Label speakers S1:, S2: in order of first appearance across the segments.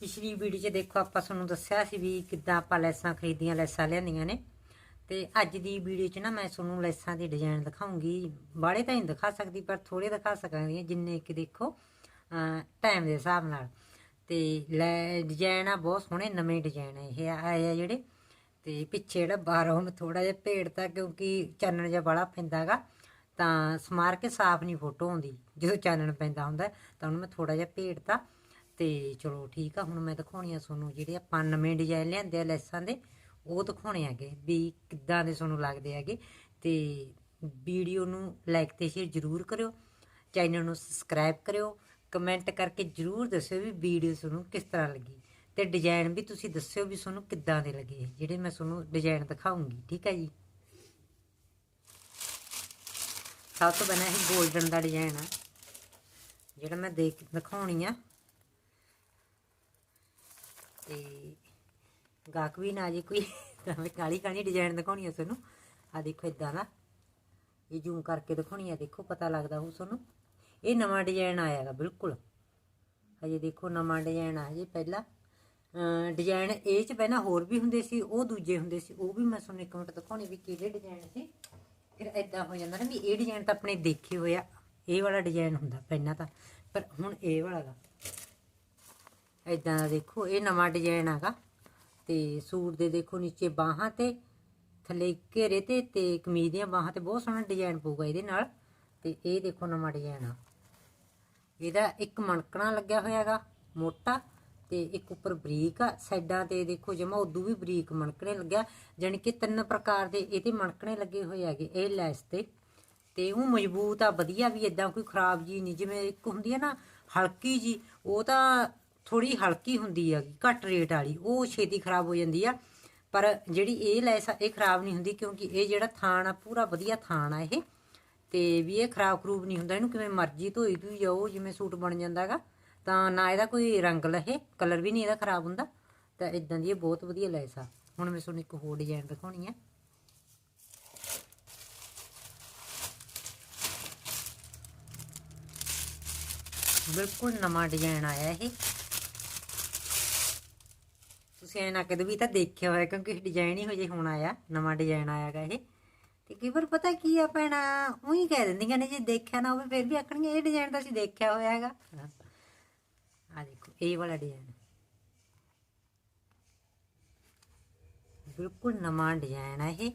S1: ਪਿਛਲੀ ਵੀਡੀਓ 'ਚ ਦੇਖੋ ਆਪਾਂ ਤੁਹਾਨੂੰ ਦੱਸਿਆ ਸੀ ਵੀ ਕਿੱਦਾਂ ਆਪਾਂ ਲੈਸਾਂ ਖਰੀਦੀਆਂ, ਲੈਸਾਂ ਲਿਆਂਦੀਆਂ ਨੇ। ਤੇ ਅੱਜ ਦੀ ਵੀਡੀਓ 'ਚ ਨਾ ਮੈਂ ਤੁਹਾਨੂੰ ਲੈਸਾਂ ਦੇ ਡਿਜ਼ਾਈਨ ਦਿਖਾਉਂਗੀ। ਬਾੜੇ ਤਾਂ ਨਹੀਂ ਦਿਖਾ ਸਕਦੀ, ਪਰ ਥੋੜੇ ਦਿਖਾ ਸਕਾਂਗੀ, ਜਿੰਨੇ ਕਿ ਦੇਖੋ ਟਾਈਮ ਦੇ ਹਿਸਾਬ ਨਾਲ। ਤੇ ਲੈ ਡਿਜ਼ਾਈਨ ਆ ਬਹੁਤ ਸੋਹਣੇ, ਨਵੇਂ ਡਿਜ਼ਾਈਨ ਇਹ, ਆਏ ਆ ਜਿਹੜੇ। ਤੇ ਪਿੱਛੇ ਜਿਹੜਾ ਬਾਹਰੋਂ ਮੈਂ ਥੋੜਾ ਜਿਹਾ ਭੇੜਤਾ ਕਿਉਂਕਿ ਚਾਨਣ ਜਿਹਾ ਬੜਾ ਪੈਂਦਾਗਾ ਤਾਂ ਸਮਾਰ ਕੇ ਸਾਫ਼ ਨਹੀਂ ਫੋਟੋ ਆਉਂਦੀ। ਜਦੋਂ ਚਾਨਣ ਪੈਂਦਾ ਹੁੰਦਾ, ਤਾਂ ਉਹਨੂੰ ਮੈਂ ਥੋੜਾ ਜਿਹਾ ਭੇੜਤਾ ਤੇ ਚਲੋ ਠੀਕ ਆ, ਹੁਣ ਮੈਂ ਦਿਖਾਉਣੀ ਆ ਤੁਹਾਨੂੰ ਜਿਹੜੇ ਆਪਾਂ ਨਵੇਂ ਡਿਜ਼ਾਈਨ ਲਿਆਂਦੇ ਆ ਲੈਸਾਂ ਦੇ, ਉਹ ਦਿਖਾਉਣੇ ਹੈਗੇ, ਵੀ ਕਿੱਦਾਂ ਦੇ ਤੁਹਾਨੂੰ ਲੱਗਦੇ ਹੈਗੇ ਤੇ ਵੀਡੀਓ ਨੂੰ ਲਾਈਕ ਤੇ ਸ਼ੇਅਰ ਜ਼ਰੂਰ ਕਰਿਓ ਚੈਨਲ ਨੂੰ ਸਬਸਕ੍ਰਾਈਬ ਕਰਿਓ ਕਮੈਂਟ ਕਰਕੇ ਜ਼ਰੂਰ ਦੱਸਿਓ ਵੀ ਵੀਡੀਓ ਤੁਹਾਨੂੰ ਕਿਸ ਤਰ੍ਹਾਂ ਲੱਗੀ ਤੇ ਡਿਜ਼ਾਈਨ ਵੀ ਤੁਸੀਂ ਦੱਸਿਓ ਵੀ ਤੁਹਾਨੂੰ ਕਿੱਦਾਂ ਦੇ ਲੱਗੇ, ਜਿਹੜੇ ਮੈਂ ਤੁਹਾਨੂੰ ਡਿਜ਼ਾਈਨ ਦਿਖਾਉਂਗੀ, ਠੀਕ ਹੈ ਜੀ? ਸਭ ਤੋਂ ਪਹਿਲਾਂ ਇਹ 골ਡਨ ਦਾ ਡਿਜ਼ਾਈਨ ਆ, ਜਿਹੜਾ ਮੈਂ ਦੇਖ, ਦਿਖਾਉਣੀ ਆ। ਤੇ ਗਾਹਕ ਵੀ ਨਾ ਜੇ ਕੋਈ ਤਾਂ ਮੈਂ ਕਾਲੀ ਕਾਲੀ ਡਿਜ਼ਾਈਨ ਦਿਖਾਉਣੀ ਆ ਤੁਹਾਨੂੰ। ਆ ਦੇਖੋ ਇਦਾਂ ਦਾ। ਇਹ ਜ਼ੂਮ ਕਰਕੇ ਦਿਖਾਉਣੀ ਆ। ਦੇਖੋ ਪਤਾ ਲੱਗਦਾ ਹੋ ਤੁਹਾਨੂੰ। ਇਹ ਨਵਾਂ ਡਿਜ਼ਾਈਨ ਆਇਆਗਾ ਬਿਲਕੁਲ। ਹਜੇ ਦੇਖੋ ਨਵਾਂ ਡਿਜ਼ਾਈਨ ਆ। ਹਜੇ ਪਹਿਲਾਂ ਡਿਜ਼ਾਈਨ ਇਹ ਚ ਪਹਿਲਾਂ ਹੋਰ ਵੀ ਹੁੰਦੇ ਸੀ, ਉਹ ਦੂਜੇ ਹੁੰਦੇ ਸੀ। ਉਹ ਵੀ ਮੈਂ ਤੁਹਾਨੂੰ ਇੱਕ ਮਿੰਟ ਦਿਖਾਉਣੀ ਵੀ ਕਿਹੜੇ ਡਿਜ਼ਾਈਨ ਸੀ। ਫਿਰ ਇਦਾਂ ਹੋ ਜਾਂਦਾ ਨਾ ਵੀ ਇਹ ਡਿਜ਼ਾਈਨ ਤਾਂ ਆਪਣੇ ਦੇਖੇ ਹੋਏ ਆ। ਇਹ ਵਾਲਾ ਡਿਜ਼ਾਈਨ ਹੁੰਦਾ ਪਹਿਲਾਂ ਤਾਂ। ਪਰ ਹੁਣ ਇਹ ਵਾਲਾ ਗਾ। ਇਦਾਂ ਦਾ ਦੇਖੋ, ਇਹ ਨਵਾਂ ਡਿਜ਼ਾਈਨ ਹੈਗਾ। ਤੇ ਸੂਟ ਦੇ ਦੇਖੋ ਨੀਚੇ ਬਾਹਾਂ ਤੇ, ਥੱਲੇ ਘੇਰੇ ਤੇ ਤੇ ਕਮੀਜ਼ ਦੀਆਂ ਬਾਹਾਂ ਤੇ ਬਹੁਤ ਸੋਹਣਾ ਡਿਜ਼ਾਈਨ ਪਊਗਾ ਇਹਦੇ ਨਾਲ। ਤੇ ਇਹ ਦੇਖੋ ਨਵਾਂ ਡਿਜ਼ਾਈਨ ਆ। ਇਹਦਾ ਇੱਕ ਮਣਕਣਾ ਲੱਗਿਆ ਹੋਇਆ ਹੈਗਾ, ਮੋਟਾ, ਤੇ ਇੱਕ ਉੱਪਰ ਬਰੀਕ ਆ। ਸਾਈਡਾਂ ਤੇ ਦੇਖੋ ਜਮਾ ਉਦੋਂ ਵੀ ਬਰੀਕ ਮਣਕਣੇ ਲੱਗਿਆ, ਜਾਣੀ ਕਿ ਤਿੰਨ ਪ੍ਰਕਾਰ ਦੇ ਇਹਦੇ ਮਣਕਣੇ ਲੱਗੇ ਹੋਏ ਹੈਗੇ, ਇਹ ਲੈਸ ਤੇ। ਤੇ ਉਹ ਮਜ਼ਬੂਤ ਆ, ਵਧੀਆ ਵੀ ਇਦਾਂ ਕੋਈ ਖਰਾਬ ਜੀ ਨਹੀਂ। ਜਿਵੇਂ ਇੱਕ ਹੁੰਦੀ ਹੈ ਨਾ, ਹਲਕੀ ਜੀ, ਉਹ ਤਾਂ ਥੋੜੀ ਹਲਕੀ ਹੁੰਦੀ ਆ ਘੱਟ ਰੇਟ ਵਾਲੀ, ਉਹ ਛੇਤੀ ਖਰਾਬ ਹੋ ਜਾਂਦੀ ਆ। ਪਰ ਜਿਹੜੀ ਇਹ ਲੈਸ ਆ, ਇਹ ਖਰਾਬ ਨਹੀਂ ਹੁੰਦੀ ਕਿਉਂਕਿ ਇਹ ਜਿਹੜਾ ਥਾਣ ਆ, ਪੂਰਾ ਵਧੀਆ ਥਾਣ ਆ ਇਹ। ਤੇ ਵੀ ਇਹ ਖਰਾਬ ਖਰੂਬ ਨਹੀਂ ਹੁੰਦਾ, ਇਹਨੂੰ ਕਿਵੇਂ ਮਰਜ਼ੀ ਧੋਈ ਧੋਈ ਜਾਓ, ਜਿਵੇਂ ਸੂਟ ਬਣ ਜਾਂਦਾਗਾ ਤਾਂ ਨਾ ਇਹਦਾ ਕੋਈ ਰੰਗ ਲਹੇ ਕਲਰ ਵੀ ਨਹੀਂ ਇਹਦਾ ਖਰਾਬ ਹੁੰਦਾ। ਤਾਂ ਇਦਾਂ ਦੀ ਇਹ ਬਹੁਤ ਵਧੀਆ ਲੈਸ ਆ। ਹੁਣ ਮੈਂ ਤੁਹਾਨੂੰ ਇੱਕ ਹੋਰ ਡਿਜ਼ਾਈਨ ਦਿਖਾਉਣੀ ਆ। ਬਿਲਕੁਲ ਨਵਾਂ ਡਿਜ਼ਾਈਨ ਆਇਆ ਇਹ। ਤੁਸੀਂ ਐ ਨਾ ਕਦੇ ਵੀ ਤਾਂ ਦੇਖਿਆ ਹੋਇਆ, ਕਿਉਂਕਿ ਡਿਜ਼ਾਈਨ ਹੀ ਹੋ ਹੁਣ ਆਇਆ, ਨਵਾਂ ਡਿਜ਼ਾਈਨ ਆਇਆਗਾ ਇਹ। ਤੇ ਕਈ ਵਾਰ ਪਤਾ ਕੀ ਆ ਭੈਣਾ, ਉਹੀ ਕਹਿ ਦਿੰਦੀਆਂ ਨੇ ਜੇ ਦੇਖਿਆ ਨਾ ਹੋਵੇ, ਫਿਰ ਵੀ ਆਖਣਗੇ ਇਹ ਡਿਜ਼ਾਈਨ ਤਾਂ ਅਸੀਂ ਦੇਖਿਆ ਹੋਇਆ ਹੈਗਾ। ਆ ਦੇਖੋ, ਇਹ ਵਾਲਾ ਡਿਜ਼ਾਈਨ ਬਿਲਕੁਲ ਨਵਾਂ ਡਿਜ਼ਾਈਨ ਆ ਇਹ।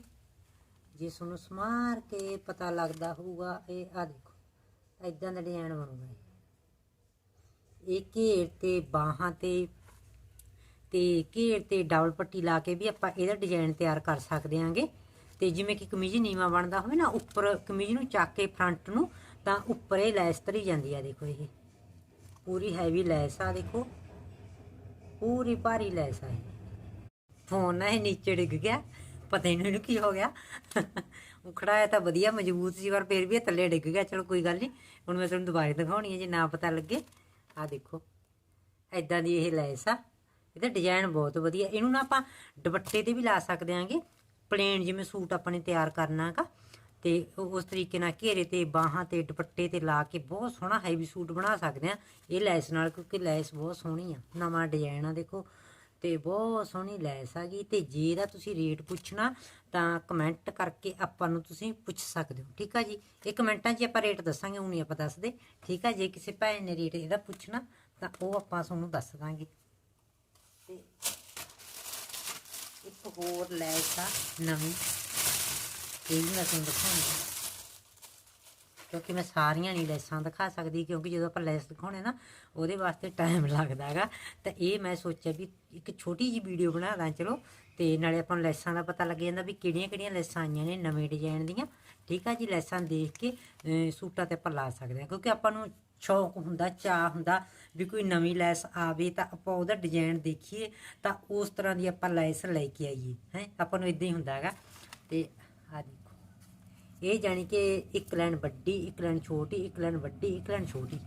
S1: ਜੇ ਤੁਹਾਨੂੰ ਸਮਾਰ ਕੇ ਪਤਾ ਲੱਗਦਾ ਹੋਊਗਾ, ਇਹ ਆ ਦੇਖੋ ਇਦਾਂ ਦਾ ਡਿਜ਼ਾਈਨ ਬਣੂਗਾ ਇਹ ਘੇਰ ਤੇ ਬਾਹਾਂ ਤੇ ਤੇ ਘੇਰ ਤੇ ਡਬਲ ਪੱਟੀ ਲਾ ਕੇ ਵੀ ਆਪਾਂ ਇਹਦਾ ਡਿਜ਼ਾਈਨ ਤਿਆਰ ਕਰ ਸਕਦੇ ਆਂਗੇ। ਤੇ ਜਿਵੇਂ ਕਿ ਕਮੀਜ਼ ਨੀਵਾ ਬਣਦਾ ਹੋਵੇ ਨਾ, ਉੱਪਰ ਕਮੀਜ਼ ਨੂੰ ਚੱਕ ਕੇ ਫਰੰਟ ਨੂੰ, ਤਾਂ ਉੱਪਰ ਇਹ ਲੈਸ ਤਰੀ ਜਾਂਦੀ ਆ ਦੇਖੋ ਇਹ। ਪੂਰੀ ਹੈਵੀ ਲੈਸ ਆ ਦੇਖੋ। ਪੂਰੀ ਭਾਰੀ ਲੈਸ ਆ ਫੋਨ ਨਾ ਇਹ ਨੀਚੇ ਡਿੱਗ ਗਿਆ। ਪਤਾ ਹੀ ਨਹੀਂ ਇਹਨੂੰ ਕੀ ਹੋ ਗਿਆ। ਉਖੜਾਇਆ ਤਾਂ ਵਧੀਆ ਮਜ਼ਬੂਤ ਸੀ, ਪਰ ਫਿਰ ਵੀ ਇਹ ਥੱਲੇ ਡਿੱਗ ਗਿਆ। ਚਲੋ ਕੋਈ ਗੱਲ ਨਹੀਂ ਹੁਣ ਮੈਂ ਤੁਹਾਨੂੰ ਦੁਬਾਰਾ ਦਿਖਾਉਣੀ ਹੈ ਜੇ ਨਾ ਪਤਾ ਲੱਗੇ। ਆ ਦੇਖੋ। ਐਦਾਂ ਦੀ ਇਹ ਲੈਸ ਆ। ਇਹਦਾ ਡਿਜ਼ਾਈਨ ਬਹੁਤ ਵਧੀਆ। ਇਹਨੂੰ ਨਾ ਆਪਾਂ ਦੁਪੱਟੇ ਤੇ ਵੀ ਲਾ ਸਕਦੇ ਆਂਗੇ। ਪਲੇਨ ਜਿਵੇਂ ਸੂਟ ਆਪਾਂ ਨੇ ਤਿਆਰ ਕਰਨਾਗਾ ਤੇ ਉਹ- ਉਸ ਤਰੀਕੇ ਨਾਲ ਘੇਰੇ ਤੇ, ਬਾਹਾਂ ਤੇ, ਦੁਪੱਟੇ ਤੇ ਲਾ ਕੇ ਬਹੁਤ ਸੋਹਣਾ ਹੈਵੀ ਸੂਟ ਬਣਾ ਸਕਦੇ ਆ। ਇਹ ਲੈਸ ਨਾਲ ਕਿਉਂਕਿ ਲੈਸ ਬਹੁਤ ਸੋਹਣੀ ਆ। ਨਵਾਂ ਡਿਜ਼ਾਈਨ ਆ ਦੇਖੋ। ਤੇ ਬਹੁਤ ਸੋਹਣੀ ਲੈਸ ਆ ਗਈ। ਤੇ ਜੇ ਇਹਦਾ ਤੁਸੀਂ ਰੇਟ ਪੁੱਛਣਾ, ਤਾਂ ਕਮੈਂਟ ਕਰਕੇ ਆਪਾਂ ਨੂੰ ਤੁਸੀਂ ਪੁੱਛ ਸਕਦੇ ਹੋ। ਠੀਕ ਆ ਜੀ? ਇਹ ਕਮੈਂਟਾਂ 'ਚ ਆਪਾਂ ਰੇਟ ਦੱਸਾਂਗੇ ਹੁਣ ਨਹੀਂ ਆਪਾਂ ਦੱਸਦੇ। ਠੀਕ ਆ? ਜੇ ਕਿਸੇ ਭੈਣ ਨੇ ਰੇਟ ਇਹਦਾ ਪੁੱਛਣਾ, ਤਾਂ ਉਹ ਆਪਾਂ ਤੁਹਾਨੂੰ ਦੱਸ ਦਾਂਗੇ ਤੇ ਇੱਕ ਹੋਰ ਲੈਸ ਆ ਨਵੀਂ। ਇਹ ਵੀ ਮੈਂ ਤੁਹਾਨੂੰ ਦਿਖਾਉਂਗੀ ਕਿਉਂਕਿ ਮੈਂ ਸਾਰੀਆਂ ਨਹੀਂ ਲੈਸਾਂ ਦਿਖਾ ਸਕਦੀ, ਕਿਉਂਕਿ ਜਦੋਂ ਆਪਾਂ ਲੈਸ ਦਿਖਾਉਣੇ ਨਾ, ਉਹਦੇ ਵਾਸਤੇ ਟਾਈਮ ਲੱਗਦਾ ਹੈਗਾ। ਤਾਂ ਇਹ ਮੈਂ ਸੋਚਿਆ ਵੀ ਇੱਕ ਛੋਟੀ ਜੀ ਵੀਡੀਓ ਬਣਾ ਦਾਂ, ਚਲੋ। ਤੇ ਨਾਲੇ ਆਪਾਂ ਨੂੰ ਲੈਸਾਂ ਦਾ ਪਤਾ ਲੱਗ ਜਾਂਦਾ ਵੀ ਕਿਹੜੀਆਂ ਕਿਹੜੀਆਂ ਲੈਸਾਂ ਆਈਆਂ ਨੇ ਨਵੇਂ ਡਿਜ਼ਾਈਨ ਦੀਆਂ। ਠੀਕ ਆ ਜੀ, ਲੈਸਾਂ ਦੇਖ ਕੇ ਸੂਟਾਂ ਤੇ ਆਪਾਂ ਲਾ ਸਕਦੇ ਹਾਂ। ਕਿਉਂਕਿ ਆਪਾਂ ਨੂੰ ਸ਼ੌਕ ਹੁੰਦਾ ਚਾਹ ਹੁੰਦਾ ਵੀ ਕੋਈ ਨਵੀਂ ਲੈਸ ਆਵੇ ਤਾਂ ਆਪਾਂ ਉਹਦਾ ਡਿਜ਼ਾਈਨ ਦੇਖੀਏ ਤਾਂ ਉਸ ਤਰ੍ਹਾਂ ਦੀ ਆਪਾਂ ਲੈਸ ਲੈ ਕੇ ਆਈਏ, ਹੈ। ਆਪਾਂ ਨੂੰ ਇਦਾਂ ਹੀ ਹੁੰਦਾ ਹੈਗਾ। ਤੇ ਆ ਦੇਖੋ। ਇਹ ਜਾਣੀ ਕਿ ਇੱਕ ਲਾਈਨ ਵੱਡੀ, ਇੱਕ ਲਾਈਨ ਛੋਟੀ, ਇੱਕ ਲਾਈਨ ਵੱਡੀ, ਇੱਕ ਲਾਈਨ ਛੋਟੀ।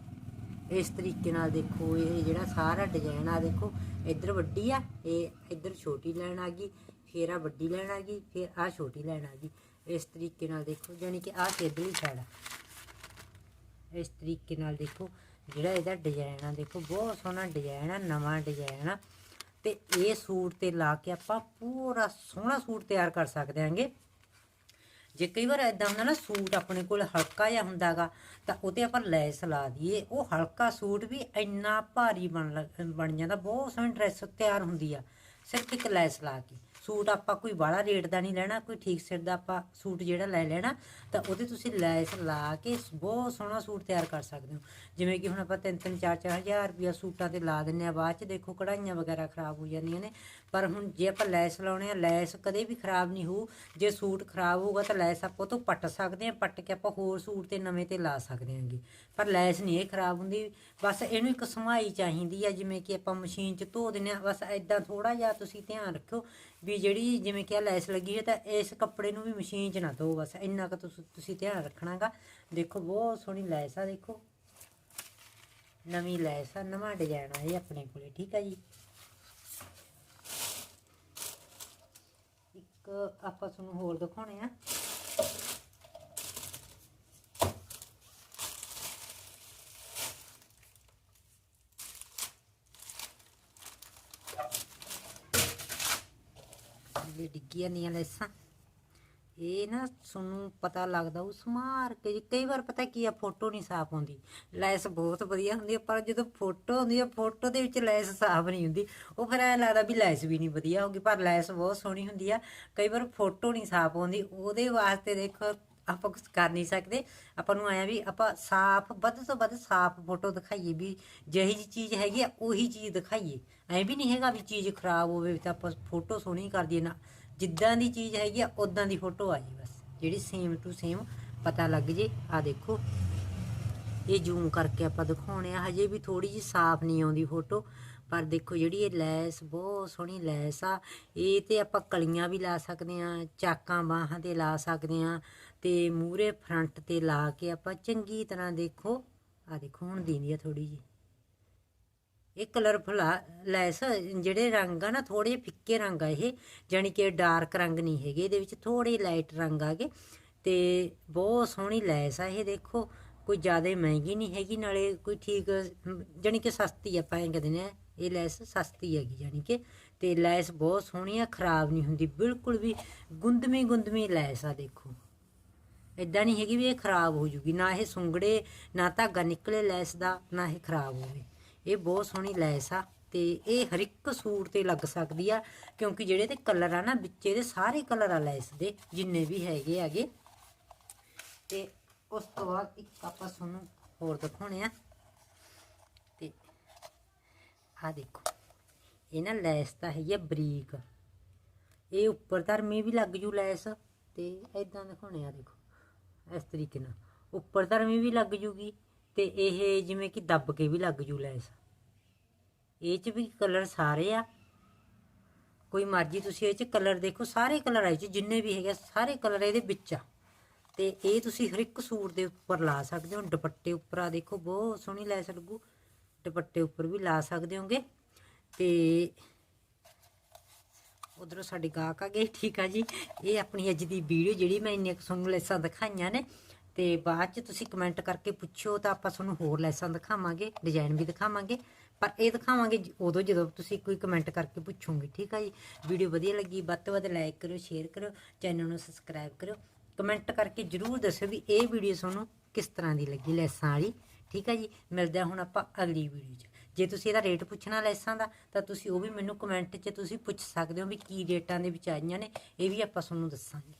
S1: ਇਸ ਤਰੀਕੇ ਨਾਲ ਦੇਖੋ, ਇਹ ਜਿਹੜਾ ਸਾਰਾ ਡਿਜ਼ਾਈਨ ਆ ਦੇਖੋ, ਇੱਧਰ ਵੱਡੀ ਆ, ਇਹ ਇੱਧਰ ਛੋਟੀ ਲਾਈਨ ਆ ਗਈ, ਫਿਰ ਆ ਵੱਡੀ ਲਾਈਨ ਆ ਗਈ, ਫਿਰ ਆ ਛੋਟੀ ਲਾਈਨ ਆ ਗਈ। ਇਸ ਤਰੀਕੇ ਨਾਲ ਦੇਖੋ, ਜਾਣੀ ਕਿ ਆ ਇਧਰਲੀ ਸਾਈਡ ਆ। ਇਸ ਤਰੀਕੇ ਨਾਲ ਦੇਖੋ ਜਿਹੜਾ ਇਹਦਾ ਡਿਜ਼ਾਈਨ ਆ, ਦੇਖੋ ਬਹੁਤ ਸੋਹਣਾ ਡਿਜ਼ਾਈਨ ਆ, ਨਵਾਂ ਡਿਜ਼ਾਈਨ ਆ। ਤੇ ਇਹ ਸੂਟ ਤੇ ਲਾ ਕੇ ਆਪਾਂ ਪੂਰਾ ਸੋਹਣਾ ਸੂਟ ਤਿਆਰ ਕਰ ਸਕਦੇ ਆਂਗੇ ਜੇ ਕਈ ਵਾਰ ਇਦਾਂ ਹੁੰਦਾ ਨਾ, ਸੂਟ ਆਪਣੇ ਕੋਲ ਹਲਕਾ ਜਿਹਾ ਹੁੰਦਾਗਾ ਤਾਂ ਉਹਤੇ ਆਪਾਂ ਲੈਸ ਲਾ ਦਈਏ। ਉਹ ਹਲਕਾ ਸੂਟ ਵੀ ਇੰਨਾ ਭਾਰੀ ਬਣ ਲੱਗ- ਬਣ ਜਾਂਦਾ, ਬਹੁਤ ਸੋਹਣੀ ਡਰੈਸ ਤਿਆਰ ਹੁੰਦੀ ਆ, ਸਿਰਫ ਇੱਕ ਲੈਸ ਲਾ ਕੇ। ਸੂਟ ਆਪਾਂ ਕੋਈ ਬਾਹਲਾ ਰੇਟ ਦਾ ਨਹੀਂ ਲੈਣਾ, ਕੋਈ ਠੀਕ ਸਿਰ ਦਾ ਆਪਾਂ ਸੂਟ ਜਿਹੜਾ ਲੈ ਲੈਣਾ, ਤਾਂ ਉਹਦੇ ਤੁਸੀਂ ਲੈਸ ਲਾ ਕੇ ਬਹੁਤ ਸੋਹਣਾ ਸੂਟ ਤਿਆਰ ਕਰ ਸਕਦੇ ਹੋ। ਜਿਵੇਂ ਕਿ ਹੁਣ ਆਪਾਂ 3-3 4-4 ਹਜ਼ਾਰ ਰੁਪਇਆ ਸੂਟਾਂ ਤੇ ਲਾ ਦਿੰਨੇ ਆ, ਬਾਅਦ ਚ ਦੇਖੋ ਕਢਾਈਆਂ ਵਗੈਰਾ ਖਰਾਬ ਹੋ ਜਾਂਦੀਆਂ ਨੇ ਪਰ ਹੁਣ ਜੇ ਆਪਾਂ ਲੈਸ ਲਾਉਣੇ ਆ, ਲੈਸ ਕਦੇ ਵੀ ਖਰਾਬ ਨਹੀਂ ਹੋਊ। ਜੇ ਸੂਟ ਖਰਾਬ ਹੋਊਗਾ ਤਾਂ ਲੈਸ ਆਪਾਂ ਉਹ ਤੋਂ ਪੱਟ ਸਕਦੇ ਆ ਪੱਟ ਕੇ ਆਪਾਂ ਹੋਰ ਸੂਟ ਤੇ ਨਵੇਂ ਤੇ ਲਾ ਸਕਦੇ ਆਂਗੇ ਪਰ ਲੈਸ ਨਹੀਂ ਇਹ ਖਰਾਬ ਹੁੰਦੀ। ਬਸ ਇਹਨੂੰ ਇੱਕ ਸਮਾਈ ਚਾਹੀਦੀ ਆ, ਜਿਵੇਂ ਕਿ ਆਪਾਂ ਮਸ਼ੀਨ 'ਚ ਧੋ ਦਿੰਨੇ ਆ ਬਸ ਐਦਾਂ ਥੋੜਾ ਜਿਹਾ ਤੁਸੀਂ ਧਿਆਨ ਰੱਖਿਓ ਵੀ ਜਿਹੜੀ ਜਿਵੇਂ ਕਿ ਆ ਲੈਸ ਲੱਗੀ ਹੈ ਤਾਂ ਇਸ ਕੱਪੜੇ ਨੂੰ ਵੀ ਮਸ਼ੀਨ 'ਚ ਨਾ ਧੋ। ਬਸ ਇੰਨਾ ਕੁ ਤੁਸੀਂ ਤੁਸੀਂ ਧਿਆਨ ਰੱਖਣਾਗਾ। ਦੇਖੋ, ਬਹੁਤ ਸੋਹਣੀ ਲੈਸ ਆ, ਦੇਖੋ। ਨਵੀਂ ਲੈਸ ਆ, ਨਵਾਂ ਡਿਜ਼ਾਈਨ ਆ ਇਹ ਆਪਣੇ ਕੋਲੇ, ਠੀਕ ਆ ਜੀ? ਇੱਕ ਆਪਾਂ ਤੁਹਾਨੂੰ ਹੋਰ ਦਿਖਾਉਣੇ ਆ। ਇਹ ਡਿੱਗੀਆਂ ਦੀਆਂ ਲੈਸਾਂ। ਇਹ ਨਾ ਤੁਹਾਨੂੰ ਪਤਾ ਲੱਗਦਾ ਉਹ ਸਮਾਰ ਕੇ ਜੀ, ਕਈ ਵਾਰ ਪਤਾ ਕੀ ਆ, ਫੋਟੋ ਨਹੀਂ ਸਾਫ਼ ਆਉਂਦੀ ਲੈਸ ਬਹੁਤ ਵਧੀਆ ਹੁੰਦੀ ਆ, ਪਰ ਜਦੋਂ ਫੋਟੋ ਹੁੰਦੀ ਆ, ਫੋਟੋ ਦੇ ਵਿੱਚ ਲੈਸ ਸਾਫ਼ ਨਹੀਂ ਹੁੰਦੀ। ਉਹ ਫਿਰ ਐਂ ਲੱਗਦਾ ਵੀ ਲੈਸ ਵੀ ਨਹੀਂ ਵਧੀਆ ਹੋਗੀ ਪਰ ਲੈਸ ਬਹੁਤ ਸੋਹਣੀ ਹੁੰਦੀ ਆ। ਕਈ ਵਾਰ ਫੋਟੋ ਨਹੀਂ ਸਾਫ਼ ਆਉਂਦੀ ਉਹਦੇ ਵਾਸਤੇ ਦੇਖੋ, ਆਪਾਂ ਕੁਝ ਕਰ ਨਹੀਂ ਸਕਦੇ। ਆਪਾਂ ਨੂੰ ਆਇਆ ਵੀ ਆਪਾਂ ਸਾਫ਼, ਵੱਧ ਤੋਂ ਵੱਧ ਸਾਫ਼ ਫੋਟੋ ਦਿਖਾਈਏ ਵੀ ਜਿਹੀ ਜੀ ਚੀਜ਼ ਹੈਗੀ ਆ, ਉਹੀ ਚੀਜ਼ ਦਿਖਾਈਏ। ਐਂ ਵੀ ਨਹੀਂ ਹੈਗਾ ਵੀ ਚੀਜ਼ ਖਰਾਬ ਹੋਵੇ ਤਾਂ ਆਪਾਂ ਫੋਟੋ ਸੋਹਣੀ ਕਰ ਦਈਏ ਨਾ। ਜਿੱਦਾਂ ਦੀ ਚੀਜ਼ ਹੈਗੀ ਆ ਉਦਾਂ ਦੀ ਫੋਟੋ ਆ ਜੀ ਬਸ। ਜਿਹੜੀ ਸੇਮ ਟੂ ਸੇਮ ਪਤਾ ਲੱਗ ਜੇ। ਆ ਦੇਖੋ। ਇਹ ਜ਼ੂਮ ਕਰਕੇ ਆਪਾਂ ਦਿਖਾਉਣੇ ਆ। ਹਜੇ ਵੀ ਥੋੜੀ ਜਿਹੀ ਸਾਫ਼ ਨਹੀਂ ਆਉਂਦੀ ਫੋਟੋ ਪਰ ਦੇਖੋ ਜਿਹੜੀ ਇਹ ਲੈਸ, ਬਹੁਤ ਸੋਹਣੀ ਲੈਸ ਆ। ਇਹ ਤੇ ਆਪਾਂ ਕਲੀਆਂ ਵੀ ਲਾ ਸਕਦੇ ਆ, ਚਾਕਾਂ ਬਾਹਾਂ ਤੇ ਲਾ ਸਕਦੇ ਆ ਤੇ ਮੂਰੇ ਫਰੰਟ ਤੇ ਲਾ ਕੇ ਆਪਾਂ ਚੰਗੀ ਤਰ੍ਹਾਂ ਦੇਖੋ। ਆ ਦੇਖੋ, ਹੁਣ ਦੀਂਦੀ ਆ ਥੋੜੀ ਜੀ ਇਹ ਕਲਰਫੁਲ ਆ ਲੈਸ ਜਿਹੜੇ ਰੰਗ ਆ ਨਾ ਥੋੜੇ ਜਿਹੇ ਫਿੱਕੇ ਰੰਗ ਆ ਇਹ ਜਾਨੀ ਕਿ ਡਾਰਕ ਰੰਗ ਨਹੀਂ ਹੈਗੇ, ਇਹਦੇ ਵਿੱਚ ਥੋੜੇ ਲਾਈਟ ਰੰਗ ਆ ਗਏ, ਤੇ ਬਹੁਤ ਸੋਹਣੀ ਲੈਸ ਆ ਇਹ ਦੇਖੋ, ਕੋਈ ਜ਼ਿਆਦਾ ਮਹਿੰਗੀ ਨਹੀਂ ਹੈਗੀ, ਨਾਲੇ ਕੋਈ ਠੀਕ ਜਾਨੀ ਕਿ ਸਸਤੀ ਆਪਾਂ ਐਂ ਕਹਿੰਦੇ ਨੇ ਇਹ ਲੈਸ ਸਸਤੀ ਹੈਗੀ ਜਾਨੀ ਕਿ, ਤੇ ਲੈਸ ਬਹੁਤ ਸੋਹਣੀ ਆ, ਖਰਾਬ ਨਹੀਂ ਹੁੰਦੀ, ਬਿਲਕੁਲ ਵੀ ਗੁੰਦਮੀ ਗੁੰਦਮੀ ਲੈਸ ਆ ਦੇਖੋ। ਇਦਾਂ ਨਹੀਂ ਹੈਗੀ ਵੀ ਇਹ ਖਰਾਬ ਹੋ ਜੂਗੀ, ਨਾ ਇਹ ਸੁੰਗੜੇ, ਨਾ ਧਾਗਾ ਨਿਕਲੇ ਲੈਸ ਦਾ, ਨਾ ਇਹ ਖਰਾਬ ਹੋਵੇ। ਇਹ ਬਹੁਤ ਸੋਹਣੀ ਲੈਸ ਆ ਤੇ ਇਹ ਹਰ ਇੱਕ ਸੂਟ ਤੇ ਲੱਗ ਸਕਦੀ ਆ, ਕਿਉਂਕਿ ਜਿਹੜੇ ਤੇ ਕਲਰ ਆ ਨਾ, ਵਿੱਚ ਇਹਦੇ ਸਾਰੇ ਕਲਰ ਆ ਲੈਸ ਦੇ, ਜਿੰਨੇ ਵੀ ਹੈਗੇ ਆਗੇ ਤੇ ਉਸ ਤੋਂ ਬਾਅਦ ਇੱਕ ਆਪਾਂ ਤੁਹਾਨੂੰ ਹੋਰ ਦਿਖਾਉਣੇ ਆ। ਤੇ ਆ ਦੇਖੋ, ਇਹ ਨਾ ਲੈਸ ਤਾਂ ਹੈਗੀ ਆ ਬਰੀਕ। ਇਹ ਉੱਪਰ ਧਰਮੀ ਵੀ ਲੱਗ ਜੂ ਲੈਸ, ਤੇ ਇਦਾਂ ਦਿਖਾਉਣੇ ਆ ਦੇਖੋ, ਇਸ ਤਰੀਕੇ ਨਾਲ। ਉੱਪਰ ਧਰਮੀ ਵੀ ਲੱਗ ਜੂਗੀ। ਤੇ ਇਹ ਜਿਵੇਂ ਕਿ ਦੱਬ ਕੇ ਵੀ ਲੱਗ ਜੂ ਲੈਸ। ਇਹ ਚ ਵੀ ਕਲਰ ਸਾਰੇ ਆ। ਕੋਈ ਮਰਜ਼ੀ ਤੁਸੀਂ ਇਹ ਚ ਕਲਰ ਦੇਖੋ ਸਾਰੇ ਕਲਰ ਆਏ ਚ ਜਿੰਨੇ ਵੀ ਹੈਗੇ ਆ, ਸਾਰੇ ਕਲਰ ਇਹਦੇ ਵਿੱਚ ਆ। ਤੇ ਇਹ ਤੁਸੀਂ ਹਰ ਇੱਕ ਸੂਟ ਦੇ ਉੱਪਰ ਲਾ ਸਕਦੇ ਹੋ। ਦੁਪੱਟੇ ਉੱਪਰ ਆ ਦੇਖੋ ਬਹੁਤ ਸੋਹਣੀ ਲੈਸ ਲੱਗੂ। ਦੁਪੱਟੇ ਉੱਪਰ ਵੀ ਲਾ ਸਕਦੇ ਹੋਗੇ। ਤੇ ਉਧਰੋਂ ਸਾਡੇ ਗਾਹਕ ਆ ਗਏ। ਠੀਕ ਆ ਜੀ। ਇਹ ਆਪਣੀ ਅੱਜ ਦੀ ਵੀਡੀਓ ਜਿਹੜੀ ਮੈਂ ਇੰਨੀਆਂ ਕੁ ਲੈਸਾਂ ਦਿਖਾਈਆਂ ਨੇ। ਤੇ ਬਾਅਦ ਚ ਤੁਸੀਂ ਕਮੈਂਟ ਕਰਕੇ ਪੁੱਛਿਓ ਤਾਂ ਆਪਾਂ ਤੁਹਾਨੂੰ ਹੋਰ ਲੈਸਾਂ ਦਿਖਾਵਾਂਗੇ ਡਿਜ਼ਾਈਨ ਵੀ ਦਿਖਾਵਾਂਗੇ। ਪਰ ਇਹ ਦਿਖਾਵਾਂਗੇ ਉਦੋਂ ਜਦੋਂ ਤੁਸੀਂ ਕੋਈ ਕਮੈਂਟ ਕਰਕੇ ਪੁੱਛੋਗੇ, ਠੀਕ ਆ ਜੀ? ਵੀਡੀਓ ਵਧੀਆ ਲੱਗੀ, ਵੱਧ ਤੋਂ ਵੱਧ ਲਾਈਕ ਕਰਿਓ ਸ਼ੇਅਰ ਕਰਿਓ ਚੈਨਲ ਨੂੰ ਸਬਸਕ੍ਰਾਈਬ ਕਰਿਓ। ਕਮੈਂਟ ਕਰਕੇ ਜਰੂਰ ਦੱਸਿਓ ਵੀ ਇਹ ਵੀਡੀਓ ਤੁਹਾਨੂੰ ਕਿਸ ਤਰ੍ਹਾਂ ਦੀ ਲੱਗੀ ਲੈਸਾਂ ਵਾਲੀ, ਠੀਕ ਆ ਜੀ? ਮਿਲਦੇ ਹੁਣ ਆਪਾਂ ਅਗਲੀ ਵੀਡੀਓ 'ਚ। ਜੇ ਤੁਸੀਂ ਇਹਦਾ ਰੇਟ ਪੁੱਛਣਾ ਲੈਸਾਂ ਦਾ, ਤਾਂ ਤੁਸੀਂ ਉਹ ਵੀ ਮੈਨੂੰ ਕਮੈਂਟ 'ਚ ਤੁਸੀਂ ਪੁੱਛ ਸਕਦੇ ਹੋ ਵੀ ਕੀ ਰੇਟਾਂ ਦੇ ਵਿੱਚ ਆਈਆਂ ਨੇ, ਇਹ ਵੀ ਆਪਾਂ ਤੁਹਾਨੂੰ ਦੱਸਾਂਗੇ।